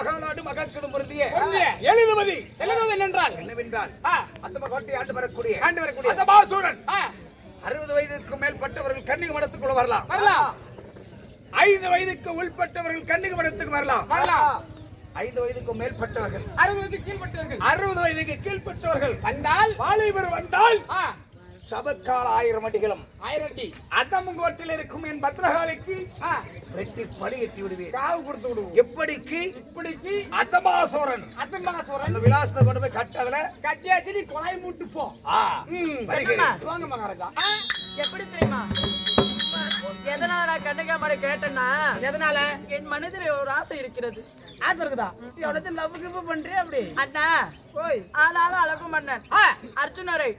மகாநாடு மகக்கிடும் பொருந்திய. எழுதுமதி எழுதுவது என்னென்றால்? என்னவென்றால் அந்த கோட்டை ஆண்டு வரக்கூடிய ஆண்டு வரக்கூடிய. அந்த பாசூரன் அறுபது வயதுக்கு மேற்பட்டவர்கள் கண்ணிக மடத்துக்குள்ள வரலாம். வரலாம். ஐந்து வயதுக்கு உள்பட்டவர்கள் கண்ணிக மடத்துக்கு வரலாம். வரலாம். ஐந்து வயதுக்கு மேற்பட்டவர்கள். அறுபது கீழ்பட்டவர்கள் அறுபது வயதுக்கு கீழ்பட்டவர்கள் வந்தால்? வாலிபர் வந்தால் சபக்கால ஆயிரம் அடிகளும். ஆயிரம் அடி. அதமங்கோட்டில் இருக்கும் என் பத்ரகாளிக்கு வெட்டி படி கட்டி விடுவேன். காவு கொடுத்து விடுவோம். எப்படிக்கு? இப்படிக்கு? அதமாசோரன் அத்தமகாசுரன் அந்த விலாசத்தை கொண்டு போய் கட்டதுல கட்டியாச்சு நீ கொலை மூட்டு போ. ஆ. ம், வருகிறேன். வாங்க மகாராஜா. எப்படி தெரியுமா? எதனால நான் கண்ணகாமரை கேட்டேன்னா எதனால? என் மனதில் ஒரு ஆசை இருக்கிறது. ஆசை இருக்குதா? எவ்வளவு லவ் கிவ் பண்றியா அப்படி? அண்ணா ஓய் ஆளாலும் அழகும் மன்னன் அர்ஜுனரை.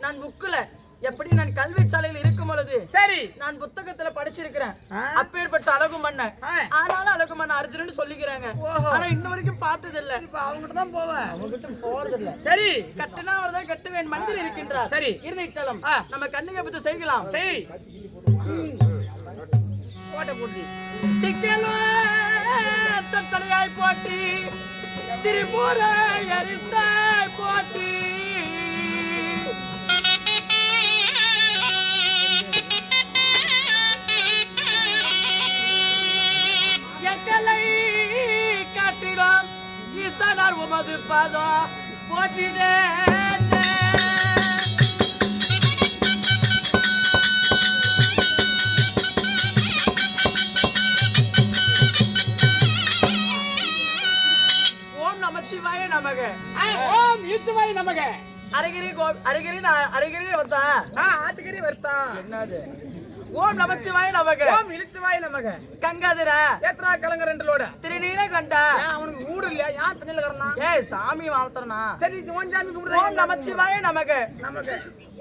நான் புக்குல எப்படி நான் கல்வி சாலையில் இருக்கும் பொழுது சரி. நான் புத்தகத்துல படிச்சிருக்கிறேன். அப்பேற்பட்ட அழகு மன்னன். ஆனாலும் அழகு மன்னன் அர்ஜுனன் சொல்லிக்கிறாங்க. ஆனா இன்ன வரைக்கும் பார்த்தது இல்ல அவங்ககிட்ட தான் போவேன். அவங்ககிட்ட போறது இல்ல சரி. கட்டுனா அவர்தான் கட்டுவேன். மனிதர் இருக்கின்றார். சரி. இருந்துட்டாலும் ஆ. நம்ம கண்ணுங்க பத்தி செய்யலாம். சரி. போட்ட போட்டு. தலையாய் போட்டி. திரிபுர எரித்தாய் போட்டி. எக்கலை காட்டிடும் ஈசனார் உமது பாதம் போட்டிடே ஓம் நமச்சிவாய நமக. ஓம் இழுத்துவாய் நமக. கங்காதர. ஏத்ரா கலங்க ரெண்டு லோட. திருநீல கண்டா. அவனுக்கு ஊடு இல்லையா? ஏன் தண்ணியில கறனா ஏய் சாமி வாழ்த்தனா சரி ஓம் சாமி ஓம் கும்பிடுறேன் நமச்சிவாய நமக. நமக்கு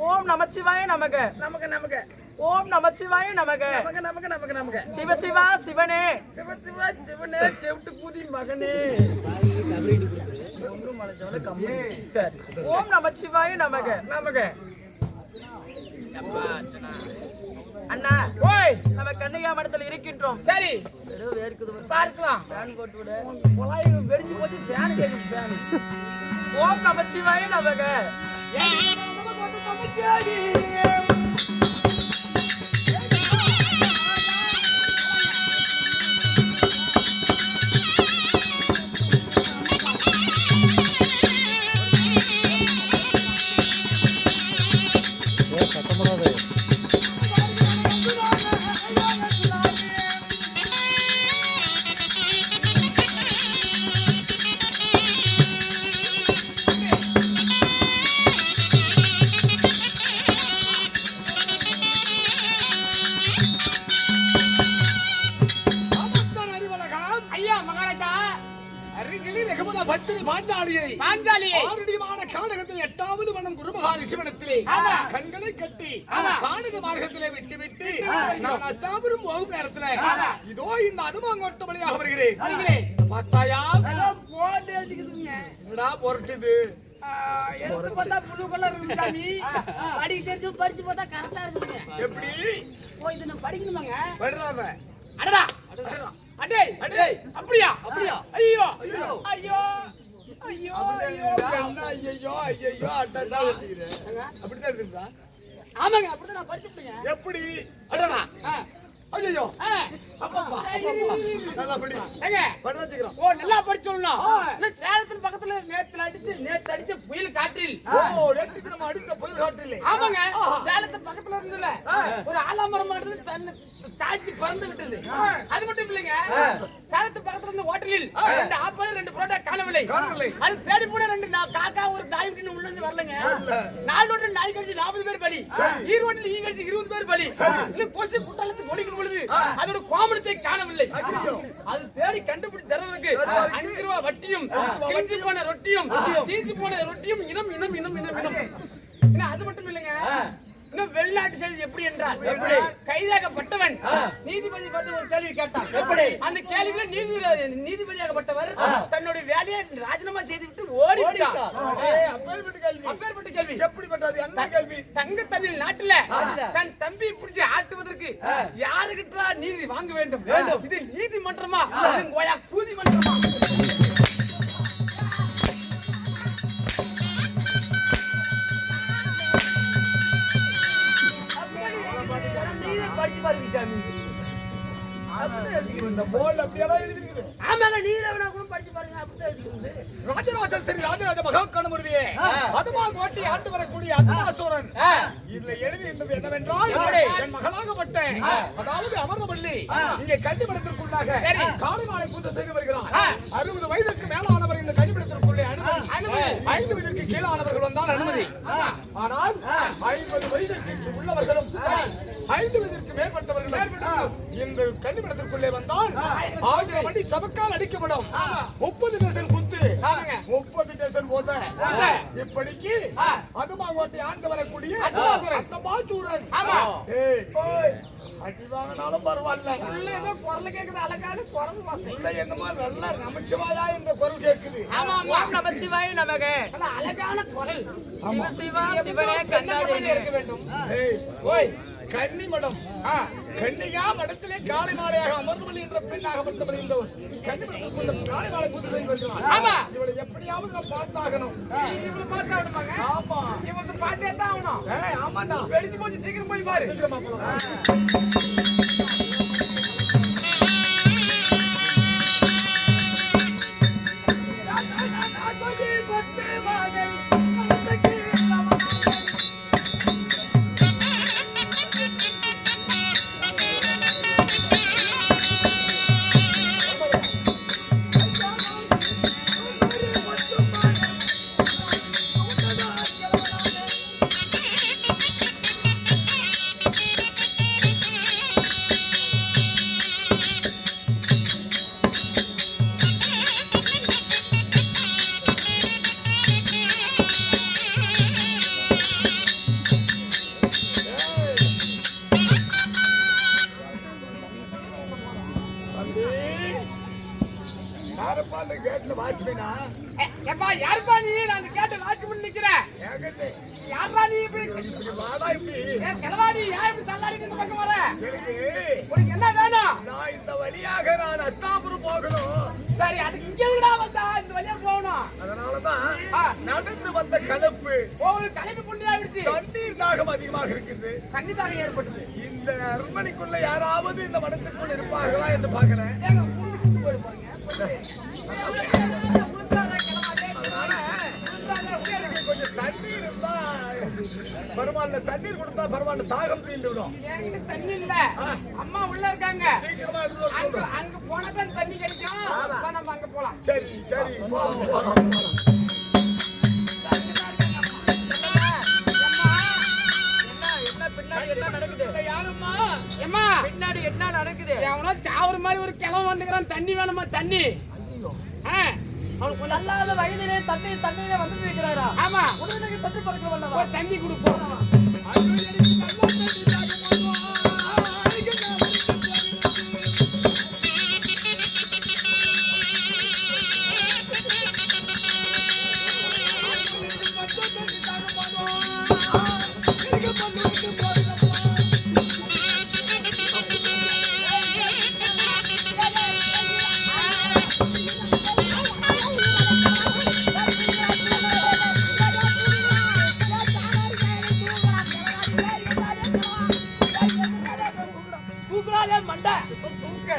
ஓம் நமச்சிவாய நமக. நமக்கு நமக்கு ஓம் நமச்சிவாய நமக. நமக்கு நமக்கு நமக்கு நமக்கு சிவ சிவா சிவனே. சிவ சிவ சிவனே செவிட்டு பூதி மகனே. ஓம் நமச்சிவாய நமக. நமக்கு அண்ணா ஓய். நம்ம கண்ணையா மடத்தில் இருக்கின்றோம். சரி. வெறும் வேர்க்குது பார்க்கலாம். ஃபேன் போட்டு விடு. குழாய் வெடிஞ்சு போச்சு ஃபேன் கேக்குது ஃபேன் ஓம் நமச்சிவாய நமக ஐயா பத்திரி பாண்டாளியை பாஞ்சாலியை ஆருடிமான காடகத்தில் எட்டாவது வனம் குருமகா ரிஷிவனத்திலே ஆமா. கண்களை கட்டி. காடுக மார்க்கத்திலே விட்டு விட்டு நான் அஸ்தாபுரம் போகும் நேரத்துல இதோ இந்த அனுமாங்கோட்ட வழியாக வருகிறேன். பார்த்தாயா? என்னடா பொருட்டுது? எடுத்து பார்த்தா புழு கலர் இருக்கு சாமி. படிக்க தெரிஞ்சு படிச்சு பார்த்தா கரெக்டா இருக்குதுங்க. எப்படி? ஓ இது நம்ம படிக்கணுமாங்க? அடடா. அடே அடே. அப்படியா? அப்படியா? ஐயோ ஐயோ. ஐயோ ஐயோ ஐயோ. ஐயோ ஐயோ அட்டா. அப்படிதான் இருக்குதா ஆமாங்க அப்படிதான் நான் படிச்சுட்டேங்க எப்படி? அடடா. ஐயோ. நல்லா படிச்சோம்னா இல்ல சேலத்துல பக்கத்துல நேத்துல அடிச்சு நேத்து அடிச்ச புயல் காற்றில். அடித்த புயல் காட்டிலே ஆமாங்க. சேலத்து பக்கத்துல இருந்துல ஒரு ஆலாமரம் மாடுறது தன்னை சாய்ச்சி பறந்து விட்டது. அது மட்டும் இல்லைங்க. சேலத்து பக்கத்துல இருந்த ஹோட்டலில் ரெண்டு ஆப்பிள் ரெண்டு புரோட்டா காணவில்லை. அது தேடி போன ரெண்டு காக்கா ஒரு நாய் விட்டு உள்ள இருந்து வரலங்க. நாலு ரோட்டில் நாய் நாற்பது பேர் பலி. ஈரோட்டில் ஈ இருபது பேர் பலி. இன்னும் கொசு குட்டாலத்துக்கு ஒழிக்கும் பொழுது அதோட கோமணத்தை காணவில்லை. அது தேடி கண்டுபிடிச்சு தரதுக்கு அஞ்சு ரூபா வட்டியும் கிழிஞ்சு போன ரொட்டியும் தீஞ்சு போன ரொட்டியும் இனம் இனம் இனம் இனம் இனம். அது மட்டும் இல்லைங்க. இன்னும் வெளிநாட்டு செய்தி எப்படி என்றால் எப்படி? கைதாகப்பட்டவன் நீதிபதி பார்த்து ஒரு கேள்வி கேட்டான். எப்படி? அந்த கேள்வியில நீதி நீதிபதியாகப்பட்டவர் தன்னுடைய வேலையை ராஜினாமா செய்துவிட்டு ஓடி விட்டார் அப்பேற்பட்ட கேள்வி. எப்படிப்பட்டது? என்ன கேள்வி? தங்க தமிழ் நாட்டுல. தன் தம்பி பிடிச்சி நடந்திருக்கு யாருக்கிட்ட நீதி வாங்க வேண்டும்? வேண்டும். இது நீதிமன்றமா? கோயா கூதிமன்றமா? ராஜராஜன் சரி ராஜராஜ மகா கணமுருவியே அதுமா கோட்டை ஆண்டு வரக்கூடிய அதுமா இதுல எழுதி இருந்தது என்னவென்றால் என் மகளாகப்பட்ட அதாவது அமர்ந்தபள்ளி இங்கே கண்டிப்படத்திற்குள்ளாக காலை மாலை பூஜை செய்து வருகிறார் அறுபது வயதுக்கு மேலானவர் இந்த கண்டிப்படத்திற்குள்ளே அனுமதி. ஐந்து வயதிற்கு கீழானவர்கள் வந்தால் அனுமதி. ஆனால் ஐம்பது வயதிற்கு உள்ளவர்களும் ஐந்து வயதிற்கு மேற்பட்டவர்கள் இந்த கண்டிப்படத்திற்குள்ளே வந்தால் ஆயிரம் அடி சபக்கால் அடிக்கப்படும். முப்பது டேசன் குத்து. முப்பது டேசன் போத. இப்படிக்கு கோட்டை ஆண்டு வரக்கூடிய அந்த மாச்சூரன் ஏய், அடி வாங்கினாலும் பரவாயில்ல. உள்ள ஏதோ குரல் கேக்குது அழகான குரல் வாசம் உள்ள என்னமோ நல்லா நமச்சிவாயா என்ற குரல் கேட்குது ஆமா ஆமா. ஓம் நமச்சிவாய நமக. ஆனா அழகான குரல். சிவ சிவா சிவனே கண்ணாடி கண்டாதிருக்க இருக்க வேண்டும்? ஓய். கன்னி மடம். கன்னிகா மடத்திலே காலை மாலையாக அமர்ந்தபடி என்ற பெண்ணாகப்பட்டபடி இந்த கன்னிமடத்திற்குள்ள ஆமா. இவளை எப்படியாவது நான் பார்த்தாகணும். இவளை பார்த்தா விடுமாங்க ஆமா. இவன் பார்த்தே தான் ஆகணும். ஏய், ஆமாண்டா. வெடிச்சு போச்சு சீக்கிரம் போய் பாரு. சீக்கிரமா போலாம். இப்படி இப்படி வாடா இப்படி. ஏன் கிளவாடி ஏன் இப்படி தள்ளாடி இந்த பக்கம் வர? எனக்கு உனக்கு என்ன வேணும்? நான் இந்த வழியாக நான் அஸ்தாபுரம் போகணும். சரி அதுக்கு இங்க வந்தா இந்த வழியா போகணும். அதனாலதான் ஆ. நடந்து வந்த கலப்பு போகுது தலைப்பு புண்டி ஆயிடுச்சு தண்ணீர் தாகம் அதிகமாக இருக்குது. கண்டிப்பாக ஏற்பட்டது. இந்த அரண்மனைக்குள்ள யாராவது இந்த மடத்திற்குள் இருப்பார்களா என்று பாக்குறேன் ஏங்க பரவாயில்ல தண்ணீர் கொடுத்தா பரவாயில்ல தாகம் தீண்டு விடும். தண்ணி இல்ல. அம்மா உள்ள இருக்காங்க. அங்க. அங்க போனா தான் தண்ணி கிடைக்கும். நம்ம அங்க போலாம். சரி சரி. பின்னாடி என்ன நடக்குது? எவனோ சாவுற மாதிரி ஒரு கிழவன் வந்துக்கிறான். தண்ணி வேணுமா? தண்ணி. ஆ, அவனுக்கு நல்லாத வயதிலே தண்ணி தண்ணியில வந்து இருக்கிறாரா? ஆமா. உடனே தண்ணி பறக்க போய் தண்ணி கொடுப்போம் போட்டு.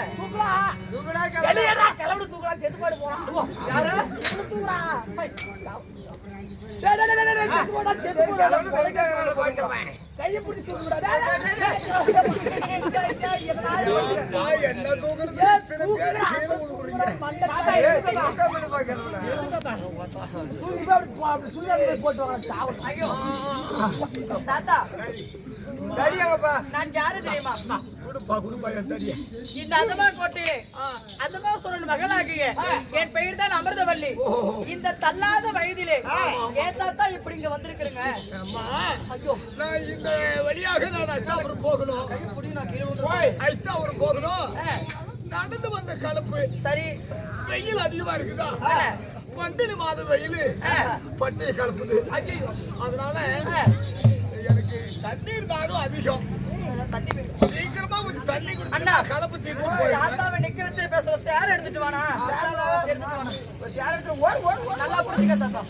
தாத்தா நான் யாரு தெரியுமா? கொடுப்பா கொடுப்பா என் தடியை. இந்த அதமா கோட்டையிலே மகளாகிய என் பெயர் தான் அமிர்தவல்லி. இந்த தள்ளாத வயதிலே தாத்தா இப்படி இங்க வந்திருக்கிறீங்க. அம்மா. ஐயோ. நான் இந்த வழியாக நான் அஸ்தாபுரம் போகணும். அஸ்தாபுரம் போகணும். நடந்து வந்த கலப்பு சரி. வெயில் அதிகமா இருக்குதா. பங்குனி மாத வெயில் பட்டியை கலப்புது. அதனால எனக்கு தண்ணீர் தாகம் அதிகம். தண்ணி வே- சீக்கிரமா கொஞ்சம் தண்ணி அண்ணா. கலப்பு நிக்க வச்சு பேசுற சேர் எடுத்துட்டு வானா எடுத்துட்டு வானா ஒரு சேர் எடுத்து ஓடு ஓடு. நல்லா புடிச்சுக்க தாத்தா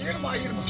ஈரமா ஈரமா